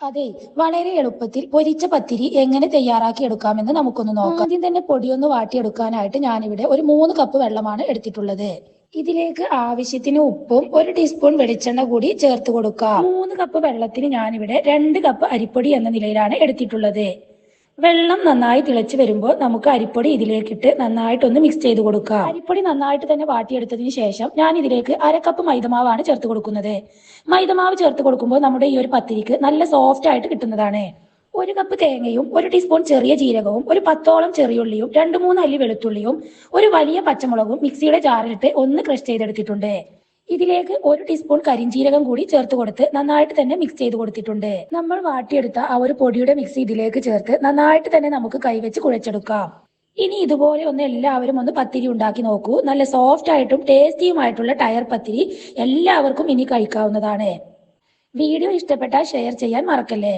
അതെ വളരെ എളുപ്പത്തിൽ പൊരിച്ച പത്തിരി എങ്ങനെ തയ്യാറാക്കി എടുക്കാമെന്ന് നമുക്കൊന്ന് നോക്കാം. ആദ്യം തന്നെ പൊടിയൊന്ന് വാട്ടിയെടുക്കാനായിട്ട് ഞാനിവിടെ ഒരു മൂന്ന് കപ്പ് വെള്ളമാണ് എടുത്തിട്ടുള്ളത്. ഇതിലേക്ക് ആവശ്യത്തിന് ഉപ്പും ഒരു ടീസ്പൂൺ വെളിച്ചെണ്ണ കൂടി ചേർത്ത് കൊടുക്കാം. മൂന്ന് കപ്പ് വെള്ളത്തിന് ഞാനിവിടെ രണ്ട് കപ്പ് അരിപ്പൊടി എന്ന നിലയിലാണ് എടുത്തിട്ടുള്ളത്. വെള്ളം നന്നായി തിളച്ച് വരുമ്പോൾ നമുക്ക് അരിപ്പൊടി ഇതിലേക്കിട്ട് നന്നായിട്ടൊന്ന് മിക്സ് ചെയ്ത് കൊടുക്കാം. അരിപ്പൊടി നന്നായിട്ട് തന്നെ വാട്ടിയെടുത്തതിന് ശേഷം ഞാൻ ഇതിലേക്ക് അര കപ്പ് മൈദമാവാണ് ചേർത്ത് കൊടുക്കുന്നത്. മൈദമാവ് ചേർത്ത് കൊടുക്കുമ്പോൾ നമ്മുടെ ഈ ഒരു പത്തിരിക്ക് നല്ല സോഫ്റ്റ് ആയിട്ട് കിട്ടുന്നതാണ്. ഒരു കപ്പ് തേങ്ങയും ഒരു ടീസ്പൂൺ ചെറിയ ജീരകവും ഒരു പത്തോളം ചെറിയുള്ളിയും രണ്ട് മൂന്ന് അല്ലി വെളുത്തുള്ളിയും ഒരു വലിയ പച്ചമുളകും മിക്സിയുടെ ജാറിലിട്ട് ഒന്ന് ക്രഷ് ചെയ്തെടുത്തിട്ടുണ്ട്. ഇതിലേക്ക് ഒരു ടീസ്പൂൺ കരിഞ്ജീരകം കൂടി ചേർത്ത് കൊടുത്ത് നന്നായിട്ട് തന്നെ മിക്സ് ചെയ്ത് കൊടുത്തിട്ടുണ്ട്. നമ്മൾ വാട്ടിയെടുത്ത ആ ഒരു പൊടിയുടെ മിക്സ് ഇതിലേക്ക് ചേർത്ത് നന്നായിട്ട് തന്നെ നമുക്ക് കൈവച്ച് കുഴച്ചെടുക്കാം. ഇനി ഇതുപോലെ ഒന്ന് എല്ലാവരും ഒന്ന് പത്തിരി ഉണ്ടാക്കി നോക്കൂ. നല്ല സോഫ്റ്റ് ആയിട്ടും ടേസ്റ്റിയുമായിട്ടുള്ള ടയർ പത്തിരി എല്ലാവർക്കും ഇനി കഴിക്കാവുന്നതാണ്. വീഡിയോ ഇഷ്ടപ്പെട്ടാൽ ഷെയർ ചെയ്യാൻ മറക്കല്ലേ?